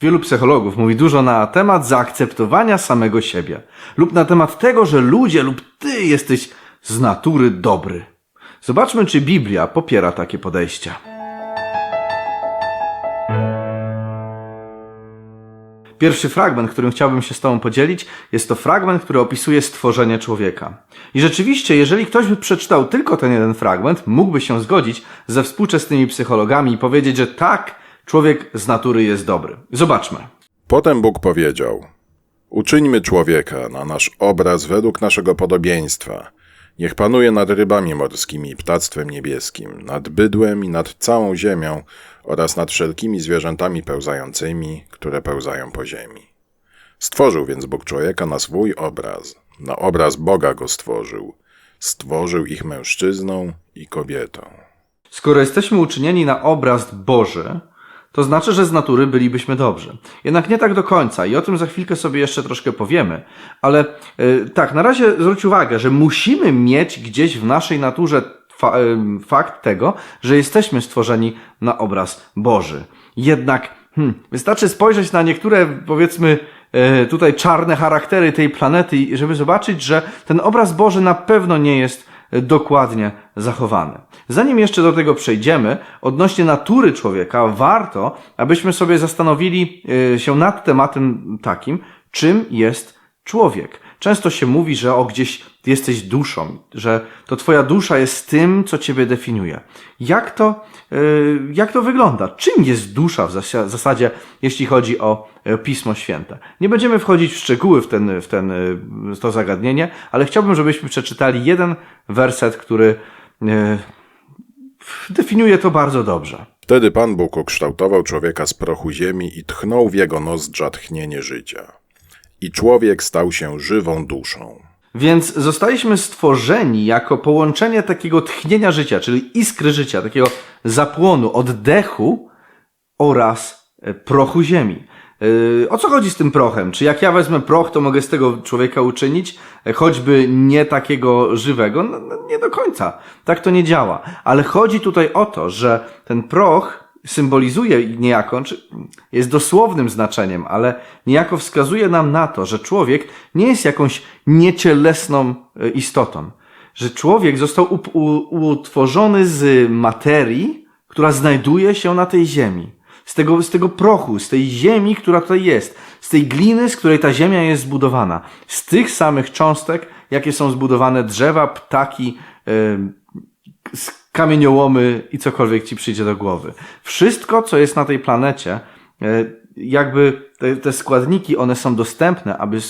Wielu psychologów mówi dużo na temat zaakceptowania samego siebie lub na temat tego, że ludzie lub ty jesteś z natury dobry. Zobaczmy, czy Biblia popiera takie podejście. Pierwszy fragment, którym chciałbym się z Tobą podzielić, jest to fragment, który opisuje stworzenie człowieka. I rzeczywiście, jeżeli ktoś by przeczytał tylko ten jeden fragment, mógłby się zgodzić ze współczesnymi psychologami i powiedzieć, że tak, człowiek z natury jest dobry. Zobaczmy. Potem Bóg powiedział: Uczyńmy człowieka na nasz obraz według naszego podobieństwa. Niech panuje nad rybami morskimi, ptactwem niebieskim, nad bydłem i nad całą ziemią oraz nad wszelkimi zwierzętami pełzającymi, które pełzają po ziemi. Stworzył więc Bóg człowieka na swój obraz. Na obraz Boga go stworzył. Stworzył ich mężczyzną i kobietą. Skoro jesteśmy uczynieni na obraz Boży, to znaczy, że z natury bylibyśmy dobrzy. Jednak nie tak do końca i o tym za chwilkę sobie jeszcze troszkę powiemy. Ale yy, tak, na razie zwróć uwagę, że musimy mieć gdzieś w naszej naturze fa yy, fakt tego, że jesteśmy stworzeni na obraz Boży. Jednak hmm, wystarczy spojrzeć na niektóre, powiedzmy, yy, tutaj czarne charaktery tej planety, żeby zobaczyć, że ten obraz Boży na pewno nie jest dokładnie zachowany. Zanim jeszcze do tego przejdziemy, odnośnie natury człowieka, warto, abyśmy sobie zastanowili y, się nad tematem takim, czym jest człowiek. Często się mówi, że o gdzieś jesteś duszą, że to twoja dusza jest tym, co ciebie definiuje. Jak to, y, jak to wygląda? Czym jest dusza w zasadzie, jeśli chodzi o y, Pismo Święte? Nie będziemy wchodzić w szczegóły w, ten, w, ten, w to zagadnienie, ale chciałbym, żebyśmy przeczytali jeden werset, który definiuje to bardzo dobrze. Wtedy Pan Bóg ukształtował człowieka z prochu ziemi i tchnął w jego nozdrza tchnienie życia. I człowiek stał się żywą duszą. Więc zostaliśmy stworzeni jako połączenie takiego tchnienia życia, czyli iskry życia, takiego zapłonu, oddechu oraz e, prochu ziemi. Yy, o co chodzi z tym prochem? Czy jak ja wezmę proch, to mogę z tego człowieka uczynić, e, choćby nie takiego żywego? No, no, nie do końca. Tak to nie działa. Ale chodzi tutaj o to, że ten proch symbolizuje niejako, jest dosłownym znaczeniem, ale niejako wskazuje nam na to, że człowiek nie jest jakąś niecielesną e, istotą. Że człowiek został utworzony z materii, która znajduje się na tej ziemi z tego, z tego prochu, z tej ziemi, która tutaj jest, z tej gliny, z której ta ziemia jest zbudowana, z tych samych cząstek, jakie są zbudowane drzewa, ptaki, yy, kamieniołomy i cokolwiek ci przyjdzie do głowy. Wszystko, co jest na tej planecie, yy, jakby te, te, składniki, one są dostępne, aby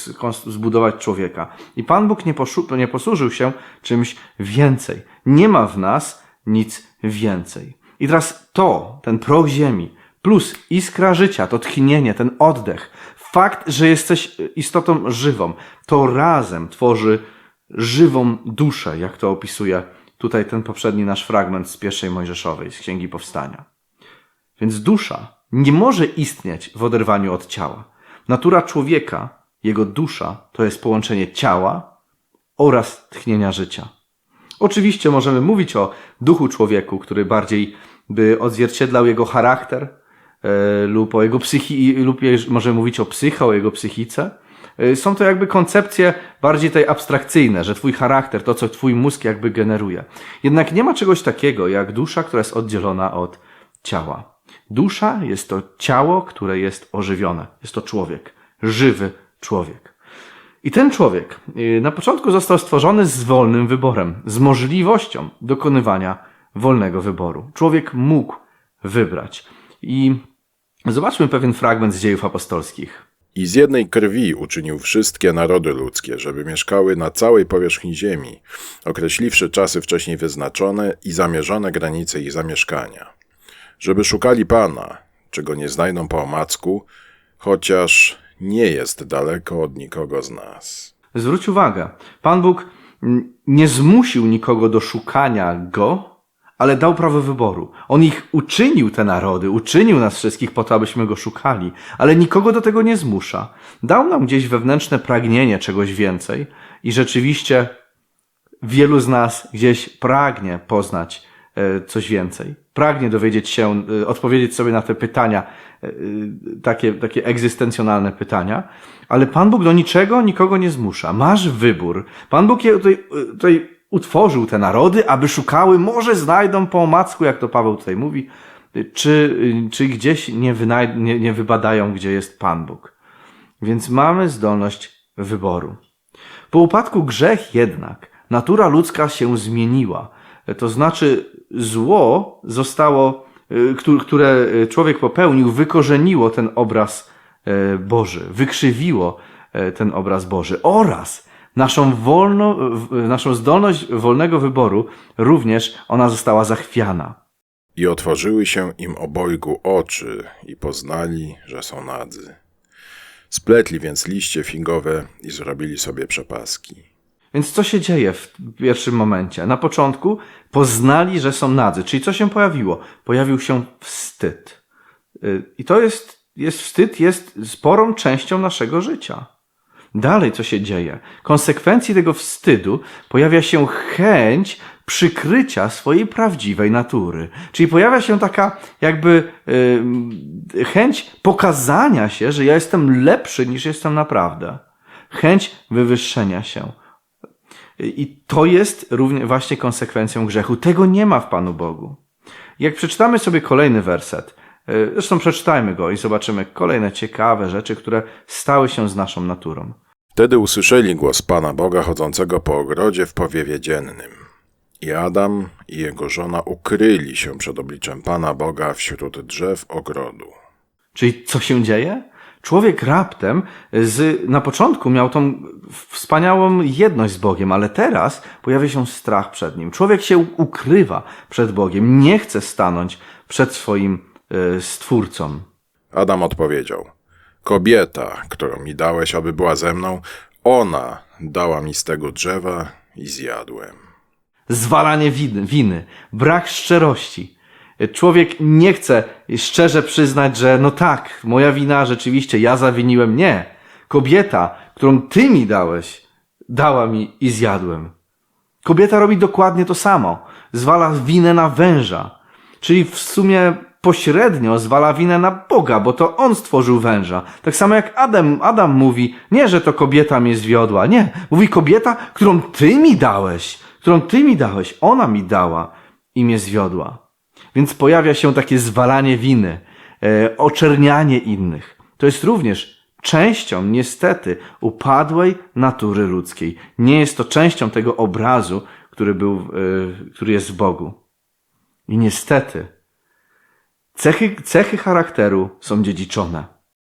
zbudować człowieka. I Pan Bóg nie, nie posłużył się czymś więcej. Nie ma w nas nic więcej. I teraz to, ten proch ziemi, plus iskra życia, to tchnienie, ten oddech, fakt, że jesteś istotą żywą, to razem tworzy żywą duszę, jak to opisuje tutaj ten poprzedni nasz fragment z pierwszej Mojżeszowej, z Księgi Powstania. Więc dusza nie może istnieć w oderwaniu od ciała. Natura człowieka, jego dusza, to jest połączenie ciała oraz tchnienia życia. Oczywiście możemy mówić o duchu człowieku, który bardziej by odzwierciedlał jego charakter, E, lub o jego psychi, lub możemy mówić o psycho, o jego psychice. E, są to jakby koncepcje bardziej tej abstrakcyjne, że twój charakter, to co twój mózg jakby generuje. Jednak nie ma czegoś takiego jak dusza, która jest oddzielona od ciała. Dusza jest to ciało, które jest ożywione. Jest to człowiek. Żywy człowiek. I ten człowiek e, na początku został stworzony z wolnym wyborem, z możliwością dokonywania wolnego wyboru. Człowiek mógł wybrać. I zobaczmy pewien fragment z dziejów apostolskich. I z jednej krwi uczynił wszystkie narody ludzkie, żeby mieszkały na całej powierzchni ziemi, określiwszy czasy wcześniej wyznaczone i zamierzone granice ich zamieszkania. Żeby szukali Pana, czego nie znajdą po omacku, chociaż nie jest daleko od nikogo z nas. Zwróć uwagę, Pan Bóg nie zmusił nikogo do szukania Go, ale dał prawo wyboru. On ich uczynił, te narody, uczynił nas wszystkich po to, abyśmy go szukali, ale nikogo do tego nie zmusza. Dał nam gdzieś wewnętrzne pragnienie czegoś więcej i rzeczywiście wielu z nas gdzieś pragnie poznać e, coś więcej. Pragnie dowiedzieć się, e, odpowiedzieć sobie na te pytania, e, takie, takie egzystencjonalne pytania, ale Pan Bóg do niczego nikogo nie zmusza. Masz wybór. Pan Bóg tutaj, tutaj utworzył te narody, aby szukały, może znajdą po omacku, jak to Paweł tutaj mówi, czy, czy gdzieś nie, wynaj- nie, nie wybadają, gdzie jest Pan Bóg. Więc mamy zdolność wyboru. Po upadku grzech jednak natura ludzka się zmieniła. To znaczy zło zostało, któ- które człowiek popełnił, wykorzeniło ten obraz e, Boży, wykrzywiło e, ten obraz Boży oraz naszą, wolno, naszą zdolność wolnego wyboru również ona została zachwiana. I otworzyły się im obojgu oczy i poznali, że są nadzy. Spletli więc liście figowe i zrobili sobie przepaski. Więc co się dzieje w pierwszym momencie? Na początku poznali, że są nadzy. Czyli co się pojawiło? Pojawił się wstyd. Y, I to jest, jest wstyd, jest sporą częścią naszego życia. Dalej co się dzieje? Konsekwencji tego wstydu pojawia się chęć przykrycia swojej prawdziwej natury. Czyli pojawia się taka jakby y, chęć pokazania się, że ja jestem lepszy niż jestem naprawdę. Chęć wywyższenia się. I to jest również właśnie konsekwencją grzechu. Tego nie ma w Panu Bogu. Jak przeczytamy sobie kolejny werset, y, zresztą przeczytajmy go i zobaczymy kolejne ciekawe rzeczy, które stały się z naszą naturą. Wtedy usłyszeli głos Pana Boga chodzącego po ogrodzie w powiewie dziennym. I Adam i jego żona ukryli się przed obliczem Pana Boga wśród drzew ogrodu. Czyli co się dzieje? Człowiek raptem z, na początku miał tą wspaniałą jedność z Bogiem, ale teraz pojawia się strach przed nim. Człowiek się ukrywa przed Bogiem, nie chce stanąć przed swoim y, stwórcą. Adam odpowiedział: Kobieta, którą mi dałeś, aby była ze mną, ona dała mi z tego drzewa i zjadłem. zwalanie winy, winy, brak szczerości. Człowiek nie chce szczerze przyznać, że no tak, moja wina, rzeczywiście, ja zawiniłem. Nie. Kobieta, którą ty mi dałeś, dała mi i zjadłem. Kobieta robi dokładnie to samo. Zwala winę na węża. Czyli w sumie pośrednio zwala winę na Boga, bo to on stworzył węża. Tak samo jak Adam, Adam mówi, nie, że to kobieta mnie zwiodła. Nie. Mówi kobieta, którą ty mi dałeś. Którą ty mi dałeś. Ona mi dała i mnie zwiodła. Więc pojawia się takie zwalanie winy, e, oczernianie innych. To jest również częścią, niestety, upadłej natury ludzkiej. Nie jest to częścią tego obrazu, który, był, e, który jest w Bogu. I niestety, cechy, cechy charakteru są dziedziczone.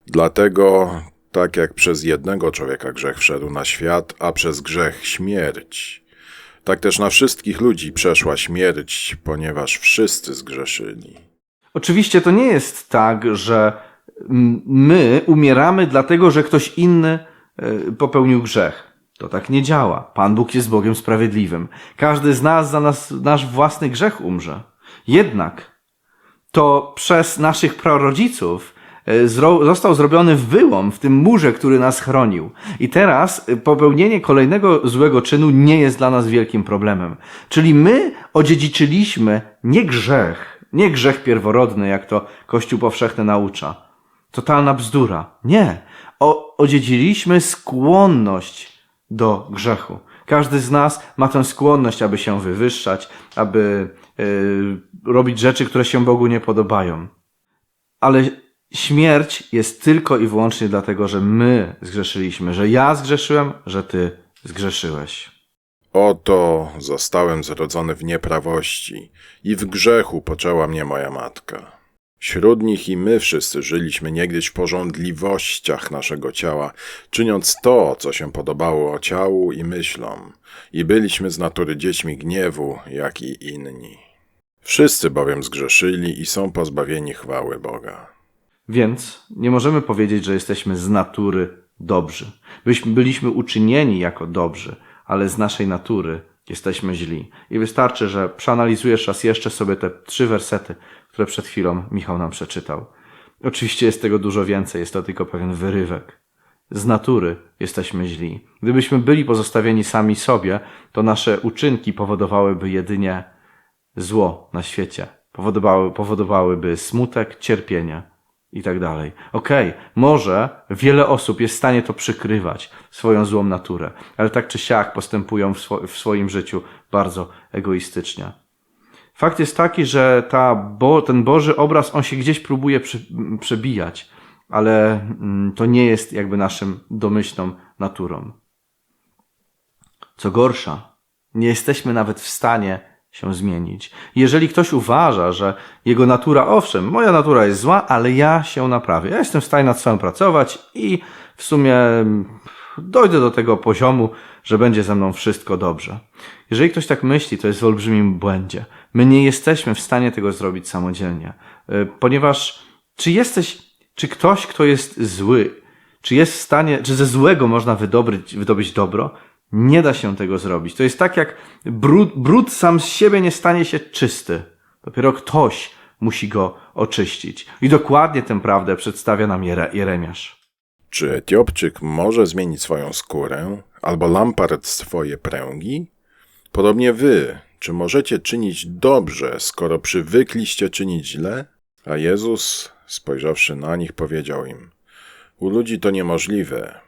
Dlatego, tak jak przez jednego człowieka grzech wszedł na świat, a przez grzech śmierć, tak też na wszystkich ludzi przeszła śmierć, ponieważ wszyscy zgrzeszyli. Oczywiście to nie jest tak, że my umieramy dlatego, że ktoś inny e, popełnił grzech. To tak nie działa. Pan Bóg jest Bogiem sprawiedliwym. Każdy z nas za nas, nasz własny grzech umrze. Jednak to przez naszych prarodziców e, zro, został zrobiony wyłom w tym murze, który nas chronił. I teraz e, popełnienie kolejnego złego czynu nie jest dla nas wielkim problemem. Czyli my odziedziczyliśmy nie grzech, nie grzech pierworodny, jak to Kościół powszechny naucza. Totalna bzdura. Nie. O, odziedziliśmy skłonność do grzechu. Każdy z nas ma tę skłonność, aby się wywyższać, aby y, robić rzeczy, które się Bogu nie podobają. Ale śmierć jest tylko i wyłącznie dlatego, że my zgrzeszyliśmy, że ja zgrzeszyłem, że ty zgrzeszyłeś. Oto zostałem zrodzony w nieprawości i w grzechu poczęła mnie moja matka. Wśród nich i my wszyscy żyliśmy niegdyś w porządliwościach naszego ciała, czyniąc to, co się podobało ciału i myślom, i byliśmy z natury dziećmi gniewu, jak i inni. Wszyscy bowiem zgrzeszyli i są pozbawieni chwały Boga. Więc nie możemy powiedzieć, że jesteśmy z natury dobrzy. Byśmy, byliśmy uczynieni jako dobrzy, ale z naszej natury jesteśmy źli. I wystarczy, że przeanalizujesz raz jeszcze sobie te trzy wersety, które przed chwilą Michał nam przeczytał. Oczywiście jest tego dużo więcej, jest to tylko pewien wyrywek. Z natury jesteśmy źli. Gdybyśmy byli pozostawieni sami sobie, to nasze uczynki powodowałyby jedynie zło na świecie. Powodowały, powodowałyby smutek, cierpienie i tak dalej. Okej, może wiele osób jest w stanie to przykrywać, swoją złą naturę, ale tak czy siak postępują w, swo- w swoim życiu bardzo egoistycznie. Fakt jest taki, że ta bo, ten Boży obraz, on się gdzieś próbuje przebijać, ale mm, to nie jest jakby naszym domyślną naturą. Co gorsza, nie jesteśmy nawet w stanie się zmienić. Jeżeli ktoś uważa, że jego natura, owszem, moja natura jest zła, ale ja się naprawię. Ja jestem w stanie nad sobą pracować i w sumie mm, dojdę do tego poziomu, że będzie ze mną wszystko dobrze. Jeżeli ktoś tak myśli, to jest w olbrzymim błędzie. My nie jesteśmy w stanie tego zrobić samodzielnie, Y, ponieważ czy jesteś, czy ktoś, kto jest zły, czy jest w stanie, czy ze złego można wydobyć, wydobyć dobro? Nie da się tego zrobić. To jest tak jak brud, brud sam z siebie nie stanie się czysty. Dopiero ktoś musi go oczyścić. I dokładnie tę prawdę przedstawia nam Jere, Jeremiasz. Czy Etiopczyk może zmienić swoją skórę, albo Lampart swoje pręgi? Podobnie wy, czy możecie czynić dobrze, skoro przywykliście czynić źle? A Jezus, spojrzawszy na nich, powiedział im: U ludzi to niemożliwe,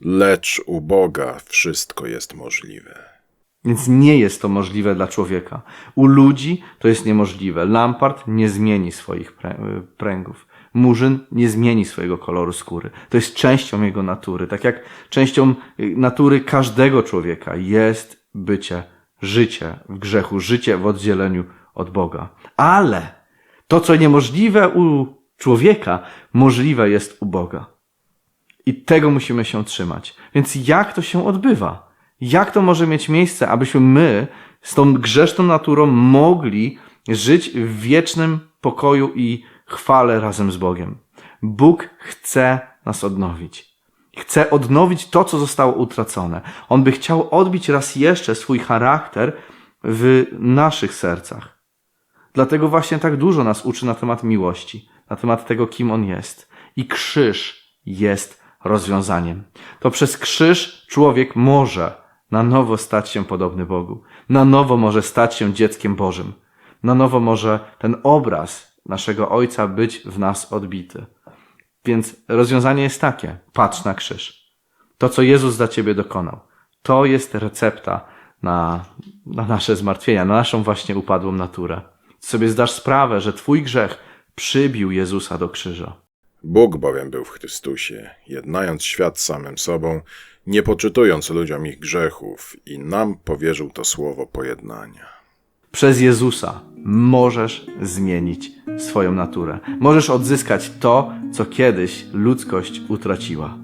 lecz u Boga wszystko jest możliwe. Więc nie jest to możliwe dla człowieka. U ludzi to jest niemożliwe. Lampart nie zmieni swoich prę- pręgów. Murzyn nie zmieni swojego koloru skóry. To jest częścią jego natury. Tak jak częścią y, natury każdego człowieka jest bycie, życie w grzechu, życie w oddzieleniu od Boga. Ale to, co niemożliwe u człowieka, możliwe jest u Boga. I tego musimy się trzymać. Więc jak to się odbywa? Jak to może mieć miejsce, abyśmy my z tą grzeszną naturą mogli żyć w wiecznym pokoju i chwale razem z Bogiem? Bóg chce nas odnowić. Chce odnowić to, co zostało utracone. On by chciał odbić raz jeszcze swój charakter w naszych sercach. Dlatego właśnie tak dużo nas uczy na temat miłości, na temat tego, kim On jest. I krzyż jest rozwiązaniem. To przez krzyż człowiek może na nowo stać się podobny Bogu. Na nowo może stać się dzieckiem Bożym. Na nowo może ten obraz naszego Ojca być w nas odbity. Więc rozwiązanie jest takie: patrz na krzyż. To, co Jezus dla ciebie dokonał, to jest recepta na, na nasze zmartwienia, na naszą właśnie upadłą naturę. Sobie zdasz sprawę, że twój grzech przybił Jezusa do krzyża. Bóg bowiem był w Chrystusie, jednając świat samym sobą, nie poczytując ludziom ich grzechów, i nam powierzył to słowo pojednania. Przez Jezusa możesz zmienić swoją naturę. Możesz odzyskać to, co kiedyś ludzkość utraciła.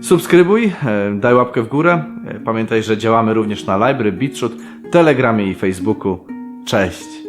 Subskrybuj, e, daj łapkę w górę. E, Pamiętaj, że działamy również na Library, BitChute, Telegramie i Facebooku. Cześć!